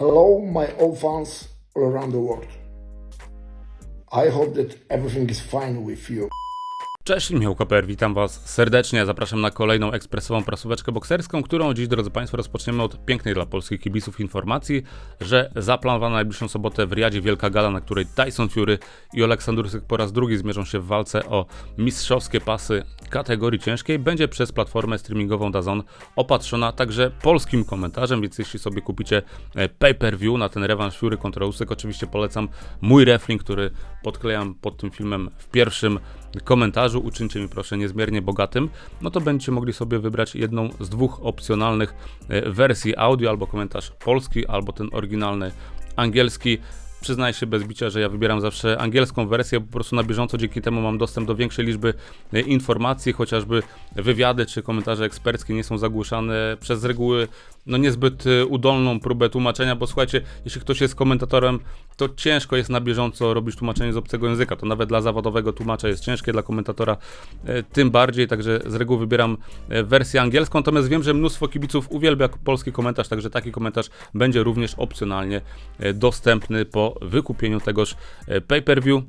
Hello, my old fans all around the world. I hope that everything is fine with you. Cześć, Michał Koper, witam Was serdecznie. Zapraszam na kolejną ekspresową prasóweczkę bokserską, którą dziś, drodzy Państwo, rozpoczniemy od pięknej dla polskich kibiców informacji, że zaplanowana na najbliższą sobotę w Riyadzie wielka gala, na której Tyson Fury i Aleksander Usyk po raz drugi zmierzą się w walce o mistrzowskie pasy kategorii ciężkiej, będzie przez platformę streamingową DAZN opatrzona także polskim komentarzem, więc jeśli sobie kupicie e, pay-per-view na ten rewanż Fury kontra Usyk, oczywiście polecam mój reflink, który podklejam pod tym filmem w pierwszym komentarzu. Uczyńcie mi proszę niezmiernie bogatym. No to będziecie mogli sobie wybrać jedną z dwóch opcjonalnych e, wersji audio, albo komentarz polski, albo ten oryginalny angielski. Przyznaję się bez bicia, że ja wybieram zawsze angielską wersję, po prostu na bieżąco dzięki temu mam dostęp do większej liczby e, informacji, chociażby wywiady czy komentarze eksperckie nie są zagłuszane przez reguły no niezbyt e, udolną próbę tłumaczenia, bo słuchajcie, jeśli ktoś jest komentatorem, to ciężko jest na bieżąco robić tłumaczenie z obcego języka. To nawet dla zawodowego tłumacza jest ciężkie, dla komentatora e, tym bardziej, także z reguły wybieram wersję angielską, natomiast wiem, że mnóstwo kibiców uwielbia polski komentarz, także taki komentarz będzie również opcjonalnie dostępny po wykupieniu tegoż e, pay-per-view.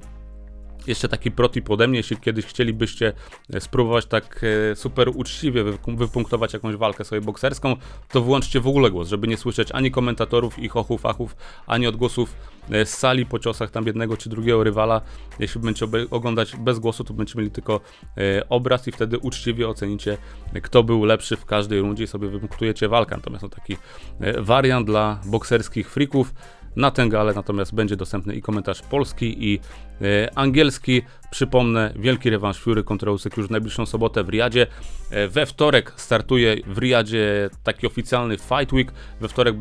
Jeszcze taki protip ode mnie, jeśli kiedyś chcielibyście e, spróbować tak e, super uczciwie wy- wypunktować jakąś walkę sobie bokserską, to włączcie w ogóle głos, żeby nie słyszeć ani komentatorów, ich ochów, achów, ani odgłosów z sali po ciosach tam jednego czy drugiego rywala. Jeśli będziecie oglądać bez głosu, to będziecie mieli tylko obraz i wtedy uczciwie ocenicie, kto był lepszy w każdej rundzie i sobie wypunktujecie walkę. Natomiast no taki wariant dla bokserskich freaków. Na tę galę natomiast będzie dostępny i komentarz polski i angielski. Przypomnę, wielki rewanż Fury kontra Usyk już w najbliższą sobotę w Riyadzie. E, we wtorek startuje w Riyadzie taki oficjalny Fight Week. We wtorek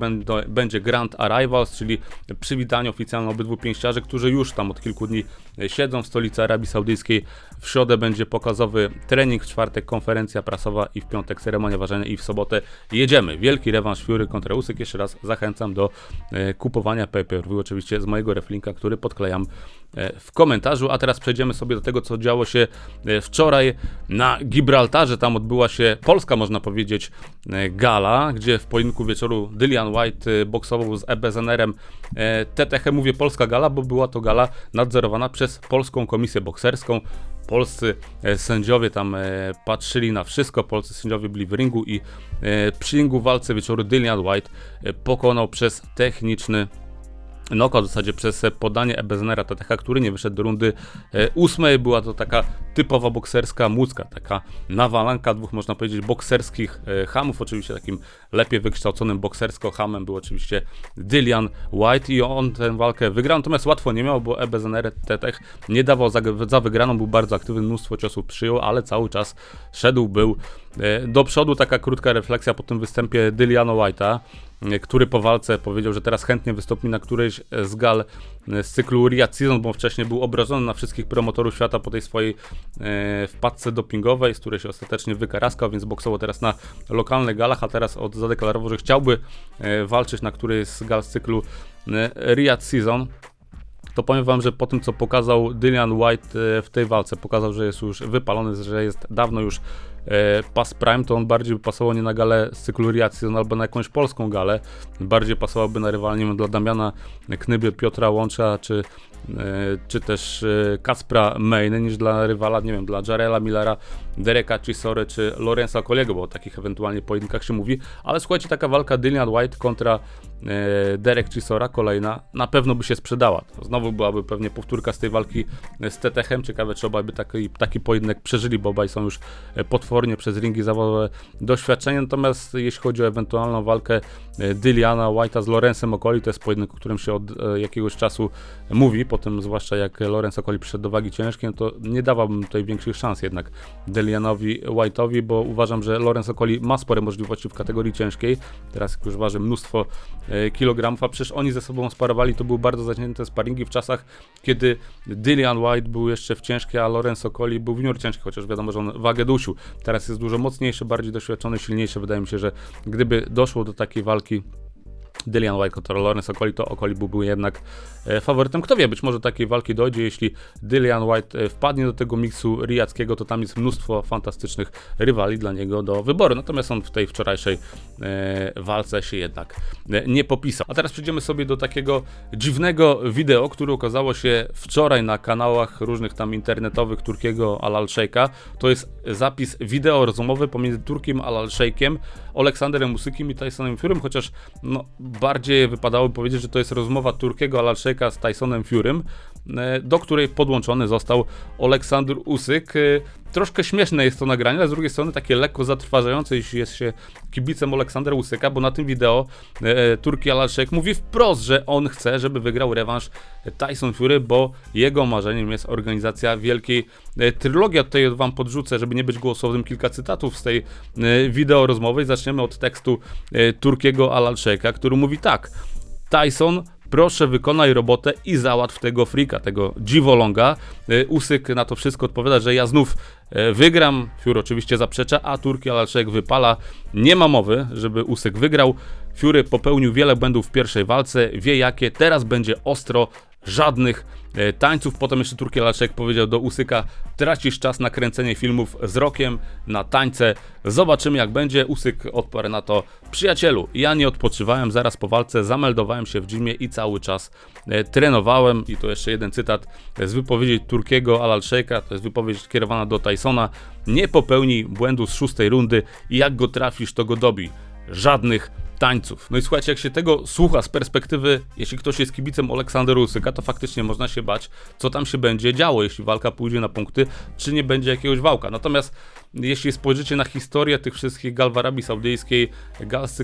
będzie Grand Arrivals, czyli przywitanie oficjalne obydwu pięściarzy, którzy już tam od kilku dni e, siedzą w stolicy Arabii Saudyjskiej. W środę będzie pokazowy trening, w czwartek konferencja prasowa i w piątek ceremonia ważenia i w sobotę jedziemy. Wielki rewanż Fury kontra Usyk. Jeszcze raz zachęcam do e, kupowania pay-per-view, oczywiście z mojego reflinka, który podklejam e, w komentarzu. A teraz przejdziemy sobie do tego, co działo się e, wczoraj na Gibraltarze. Tam odbyła się polska, można powiedzieć, e, gala, gdzie w pojedynku wieczoru Dylian White e, boksował z EBZNR-em e, TTH. Mówię polska gala, bo była to gala nadzorowana przez Polską Komisję Bokserską. Polscy e, sędziowie tam e, patrzyli na wszystko, polscy sędziowie byli w ringu i e, przy ringu walce wieczoru Dylian White e, pokonał przez techniczny knockout w zasadzie przez podanie Ebeznera TTH, który nie wyszedł do rundy e, ósmej. Była to taka typowa bokserska mucka, taka nawalanka dwóch, można powiedzieć, bokserskich e, hamów. Oczywiście takim lepiej wykształconym boksersko hamem był oczywiście Dylian White i on tę walkę wygrał, natomiast łatwo nie miał, bo Ebezener TTH nie dawał za, za wygraną, był bardzo aktywny, mnóstwo ciosów przyjął, ale cały czas szedł, był e, do przodu. Taka krótka refleksja po tym występie Dyliana White'a który po walce powiedział, że teraz chętnie wystąpi na którejś z gal z cyklu Riyadh Season, bo wcześniej był obrażony na wszystkich promotorów świata po tej swojej e, wpadce dopingowej, z której się ostatecznie wykaraskał, więc boksował teraz na lokalnych galach, a teraz od zadeklarował, że chciałby e, walczyć na którejś z gal z cyklu e, Riyadh Season. To powiem wam, że po tym co pokazał Dylan White e, w tej walce, pokazał, że jest już wypalony, że jest dawno już e, pas prime, to on bardziej by pasował nie na galę z cyklu Season albo na jakąś polską galę, bardziej pasowałby na rywal, dla Damiana Knyby, Piotra Łącza, czy, e, czy też e, Kacpra Maine, niż dla rywala, nie wiem, dla Jarela Millera, Dereka Chisory, czy Lorenza Kolego, bo o takich ewentualnie pojedynkach się mówi, ale słuchajcie, taka walka Dylan White kontra Derek Chisora, kolejna, na pewno by się sprzedała. Znowu byłaby pewnie powtórka z tej walki z TTH-em. Ciekawe, czy obaj by taki, taki pojedynek przeżyli, bo obaj są już e, potwornie przez ringi zawodowe doświadczenie. Natomiast jeśli chodzi o ewentualną walkę e, Dyliana White'a z Lorenzem Okoli, to jest pojedynek, o którym się od e, jakiegoś czasu mówi. Potem, zwłaszcza jak Lorenz Okoli przyszedł do wagi ciężkiej, no to nie dawałbym tutaj większych szans jednak Dylianowi White'owi, bo uważam, że Lorenz Okoli ma spore możliwości w kategorii ciężkiej. Teraz jak już waży mnóstwo e, kilogramów, a przecież oni ze sobą sparowali, to były bardzo zacięte sparingi w czasach, kiedy Dylian White był jeszcze w ciężkiej, a Lorenz Okoli był w junior ciężki, chociaż wiadomo, że on wagę dusił. Teraz jest dużo mocniejszy, bardziej doświadczony, silniejszy. Wydaje mi się, że gdyby doszło do takiej walki Dillian White kontra Lawrence Okoli, to Okoli byłby jednak e, faworytem. Kto wie, być może do takiej walki dojdzie, jeśli Dillian White e, wpadnie do tego miksu riackiego, to tam jest mnóstwo fantastycznych rywali dla niego do wyboru. Natomiast on w tej wczorajszej e, walce się jednak nie popisał. A teraz przejdziemy sobie do takiego dziwnego wideo, które okazało się wczoraj na kanałach różnych tam internetowych Turkiego Alal Sheikha. To jest zapis wideo rozmowy pomiędzy Turkiem Alal Sheikhem, Aleksanderem Musykiem i Tysonem Furym, chociaż no, bardziej wypadałoby powiedzieć, że to jest rozmowa Turkiego Alal Sheikha z Tysonem Furym, e, do której podłączony został Aleksander Usyk. E, Troszkę śmieszne jest to nagranie, ale z drugiej strony takie lekko zatrważające, jeśli jest się kibicem Aleksandra Usyka, bo na tym wideo e, Turki Alalszek mówi wprost, że on chce, żeby wygrał rewanż Tyson Fury, bo jego marzeniem jest organizacja wielkiej e, trylogii. Tutaj wam podrzucę, żeby nie być głosowym, kilka cytatów z tej e, wideo rozmowy. Zaczniemy od tekstu e, Turkiego Alalszeka, który mówi tak. Tyson proszę wykonaj robotę i załatw tego frika, tego dziwolonga. Y, Usyk na to wszystko odpowiada, że ja znów e, wygram. Fury oczywiście zaprzecza, a Turki Alalczek wypala. Nie ma mowy, żeby Usyk wygrał. Fury popełnił wiele błędów w pierwszej walce, wie jakie, teraz będzie ostro, żadnych e, tańców. Potem jeszcze Turki Alalczek powiedział do Usyka, tracisz czas na kręcenie filmów z rokiem, na tańce. Zobaczymy jak będzie. Usyk odparł na to, przyjacielu, ja nie odpoczywałem, zaraz po walce zameldowałem się w gymie i cały czas e, trenowałem. I to jeszcze jeden cytat z wypowiedzi Turkiego Alalszejka, to jest wypowiedź kierowana do Tysona. Nie popełnij błędu z szóstej rundy i jak go trafisz, to go dobij. Żadnych tańców. No i słuchajcie, jak się tego słucha z perspektywy, jeśli ktoś jest kibicem Aleksandra Usyka, to faktycznie można się bać, co tam się będzie działo, jeśli walka pójdzie na punkty, czy nie będzie jakiegoś wałka. Natomiast jeśli spojrzycie na historię tych wszystkich gal w Arabii Saudyjskiej, gal z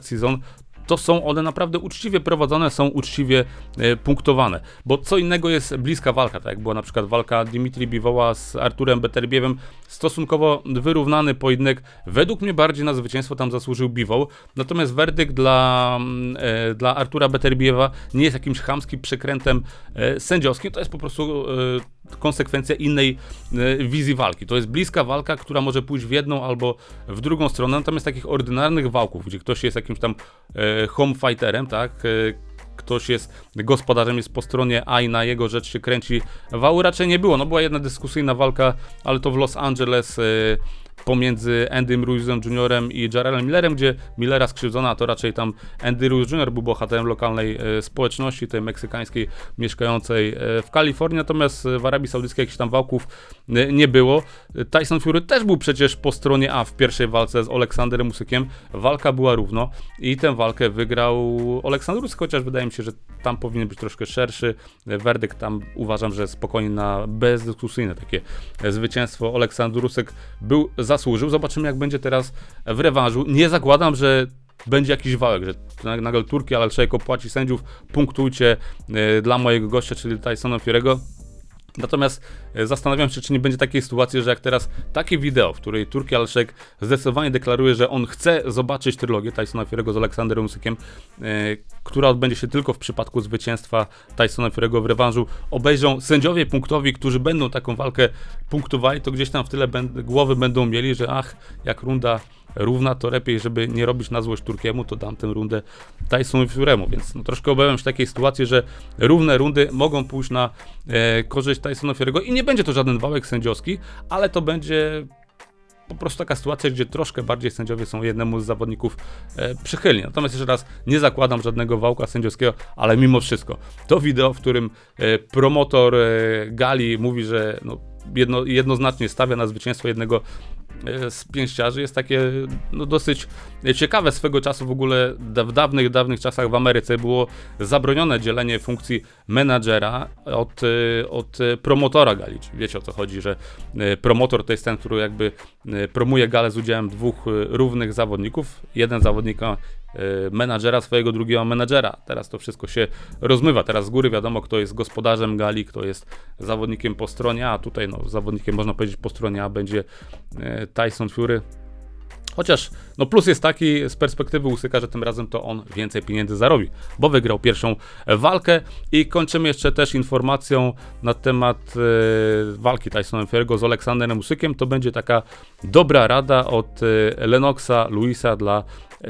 Season, to są one naprawdę uczciwie prowadzone, są uczciwie e, punktowane. Bo co innego jest bliska walka, tak jak była na przykład walka Dimitri Biwoła z Arturem Beterbiewem, stosunkowo wyrównany pojedynek. Według mnie bardziej na zwycięstwo tam zasłużył Biwoł, natomiast werdykt dla, mm, e, dla Artura Beterbiewa nie jest jakimś chamskim przekrętem e, sędziowskim, to jest po prostu konsekwencja innej e, wizji walki. To jest bliska walka, która może pójść w jedną albo w drugą stronę, natomiast takich ordynarnych walków, gdzie ktoś jest jakimś tam e, home fighterem, tak, e, ktoś jest gospodarzem, jest po stronie A i na jego rzecz się kręci wał, raczej nie było. No była jedna dyskusyjna walka, ale to w Los Angeles pomiędzy Andym Ruizem Jr. i Jarrellem Millerem, gdzie Millera skrzywdzona, to raczej tam Andy Ruiz Jr. był bohaterem lokalnej e, społeczności, tej meksykańskiej, mieszkającej e, w Kalifornii, natomiast w Arabii Saudyjskiej jakichś tam wałków e, nie było. Tyson Fury też był przecież po stronie A w pierwszej walce z Aleksanderem Usykiem. Walka była równo i tę walkę wygrał Aleksander Usyk, chociaż wydaje mi się, że tam powinien być troszkę szerszy. Werdykt tam uważam, że spokojnie na bezdyskusyjne takie zwycięstwo Aleksander Usyk był zasłużył. Zobaczymy jak będzie teraz w rewanżu. Nie zakładam, że będzie jakiś wałek, że nagle Turki, ale Szejko płaci sędziów, punktujcie e, dla mojego gościa, czyli Tysona Fiorego. Natomiast e, zastanawiam się, czy nie będzie takiej sytuacji, że jak teraz takie wideo, w której Turki Alszek zdecydowanie deklaruje, że on chce zobaczyć trylogię Tysona Fury'ego z Aleksanderem Usykiem, e, która odbędzie się tylko w przypadku zwycięstwa Tysona Fury'ego w rewanżu, obejrzą sędziowie punktowi, którzy będą taką walkę punktowali, to gdzieś tam w tyle głowy będą mieli, że ach, jak runda równa, to lepiej, żeby nie robić na złość Turkiemu, to dam tę rundę Tyson Furemu, więc no, troszkę obawiam się takiej sytuacji, że równe rundy mogą pójść na e, korzyść Tysona Fury'ego i nie będzie to żaden wałek sędziowski, ale to będzie po prostu taka sytuacja, gdzie troszkę bardziej sędziowie są jednemu z zawodników e, przychylni. Natomiast jeszcze raz, nie zakładam żadnego wałka sędziowskiego, ale mimo wszystko, to wideo, w którym e, promotor e, gali mówi, że no, jedno, jednoznacznie stawia na zwycięstwo jednego z pięściarzy jest takie no, dosyć ciekawe swego czasu w ogóle w dawnych, dawnych czasach w Ameryce było zabronione dzielenie funkcji menadżera od, e, od e, promotora gali. Wiecie o co chodzi, że e, promotor to jest ten, który jakby e, promuje galę z udziałem dwóch e, równych zawodników. Jeden zawodnik ma e, menadżera swojego, drugiego menadżera. Teraz to wszystko się rozmywa. Teraz z góry wiadomo, kto jest gospodarzem gali, kto jest zawodnikiem po stronie A. Tutaj no, zawodnikiem można powiedzieć po stronie A będzie e, Tyson Fury. Chociaż no plus jest taki z perspektywy Usyka, że tym razem to on więcej pieniędzy zarobi, bo wygrał pierwszą walkę i kończymy jeszcze też informacją na temat e, walki Tysona Fury'ego z Aleksanderem Usykiem. To będzie taka dobra rada od e, Lenoxa Luisa dla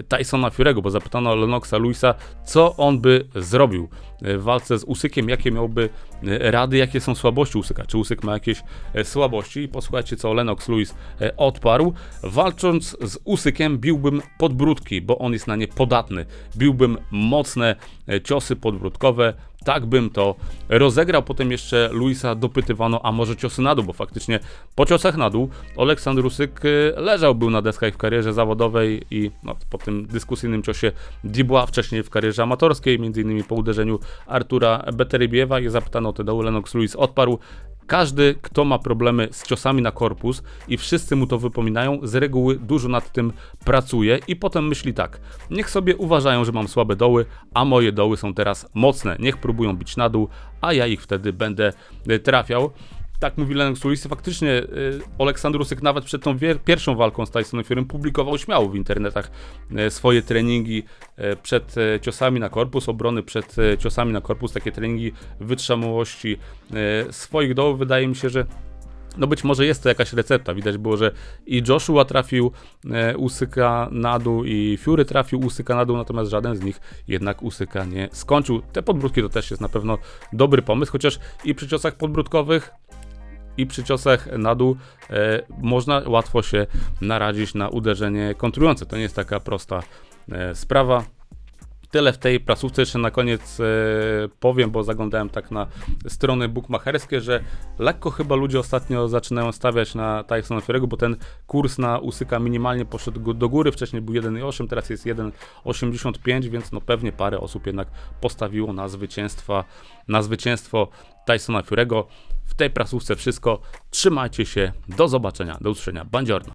Tysona Fury'ego, bo zapytano Lennoxa Luisa, co on by zrobił w walce z Usykiem, jakie miałby e, rady, jakie są słabości Usyka, czy Usyk ma jakieś e, słabości i posłuchajcie, co Lennox Lewis e, odparł. Walcząc z Usykiem biłbym podbródki, bo on jest na nie podatny. Biłbym mocne e, ciosy podbródkowe, tak bym to rozegrał. Potem jeszcze Luisa dopytywano, a może ciosy na dół, bo faktycznie po ciosach na dół Oleksandr Usyk e, leżał, był na deskach w karierze zawodowej i no, po tym dyskusyjnym ciosie Dubois wcześniej w karierze amatorskiej, innymi po uderzeniu Artura Beterybiewa i zapytano o to Lennox Lewis odparł, każdy, kto ma problemy z ciosami na korpus i wszyscy mu to wypominają, z reguły dużo nad tym pracuje i potem myśli tak, niech sobie uważają, że mam słabe doły, a moje doły są teraz mocne, niech próbują bić na dół, a ja ich wtedy będę e, trafiał. Tak mówi Lennox Lewis. Faktycznie y, nawet przed tą pierwszą walką z Tysonem Furym publikował śmiało w internetach y, swoje treningi przed ciosami na korpus, obrony przed ciosami na korpus, takie treningi wytrzymałości swoich dołów. Wydaje mi się, że no być może jest to jakaś recepta. Widać było, że i Joshua trafił e, Usyka na dół i Fury trafił Usyka na dół, natomiast żaden z nich jednak Usyka nie skończył. Te podbródki to też jest na pewno dobry pomysł, chociaż i przy ciosach podbródkowych i przy ciosach na dół e, można łatwo się narazić na uderzenie kontrujące. To nie jest taka prosta e, sprawa. Tyle w tej prasówce. Jeszcze na koniec e, powiem, bo zaglądałem tak na strony bookmacherskie, że lekko chyba ludzie ostatnio zaczynają stawiać na Tysona Fury'ego, bo ten kurs na Usyka minimalnie poszedł do góry. Wcześniej był 1,8, teraz jest 1,85, więc no pewnie parę osób jednak postawiło na zwycięstwa, na zwycięstwo Tysona Fury'ego. W tej prasówce wszystko. Trzymajcie się. Do zobaczenia. Do usłyszenia. Bandziorno.